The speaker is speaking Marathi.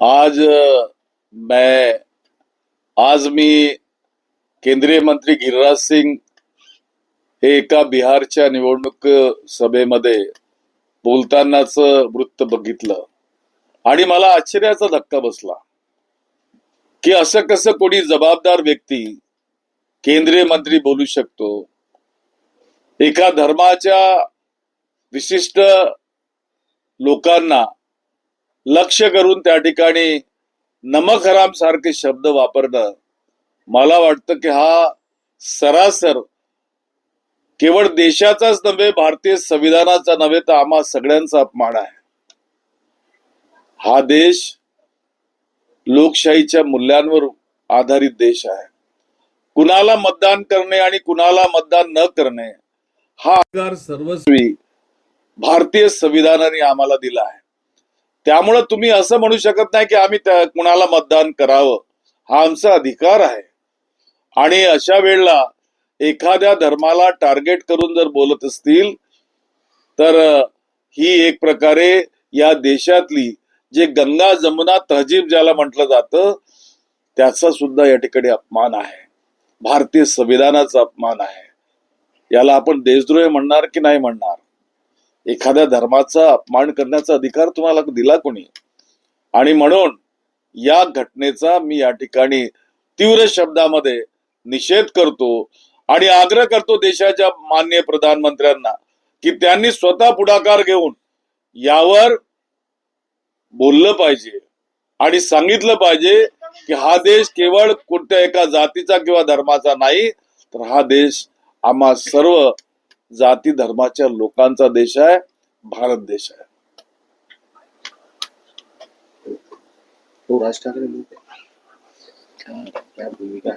आज मैं आज मी केंद्रीय मंत्री गिरिराज सिंग हे एका बिहारच्या निवडणूक सभेमध्ये बोलतानाच वृत्त बघितलं. आणि मला आश्चर्याचा धक्का बसला की असं कसं कोणी जबाबदार व्यक्ती केंद्रीय मंत्री बोलू शकतो? एका धर्माच्या विशिष्ट लोकांना लक्ष करून त्या ठिकाणी नमक हराम सारखे शब्द वापरणं मला वाटतं की हा सरासर केवळ देशाचाच नव्हे भारतीय संविधानाचा नव्हे तर आम्हा सगळ्यांचा अपमान आहे. हा देश लोकशाहीच्या मूल्यांवर आधारित देश आहे. कुणाला मतदान करणे आणि कुणाला मतदान न करणे हा अधिकार सर्वस्वी भारतीय संविधानाने आम्हाला दिला आहे. त्यामुळं तुम्ही असं म्हणू शकत नाही की आम्ही त्या कुणाला मतदान करावं. हा आमचा अधिकार आहे. आणि अशा वेळेला एखाद्या धर्माला टार्गेट करून जर बोलत असतील तर ही एक प्रकारे या देशातली जे गंगा जमुना तहजीब ज्याला म्हटलं जातं त्याचा सुद्धा या ठिकाणी अपमान आहे. भारतीय संविधानाचा अपमान आहे. याला आपण देशद्रोही म्हणणार की नाही म्हणणार? एखाद्या धर्माचा अपमान करण्याचा अधिकार तुम्हाला दिला कोणी? आणि म्हणून या घटनेचा मी या ठिकाणी तीव्र शब्दामध्ये निषेध करतो आणि आग्रह करतो देशाच्या मान्य प्रधानमंत्र्यांना की त्यांनी स्वतः पुढाकार घेऊन यावर बोललं पाहिजे आणि सांगितलं पाहिजे की हा देश केवळ कोणत्या एका जातीचा किंवा धर्माचा नाही तर हा देश आम्हा सर्व जाती धर्माच्या लोकांचा देश आहे भारत देश आहे. तो राज ठाकरे लोक भूमिका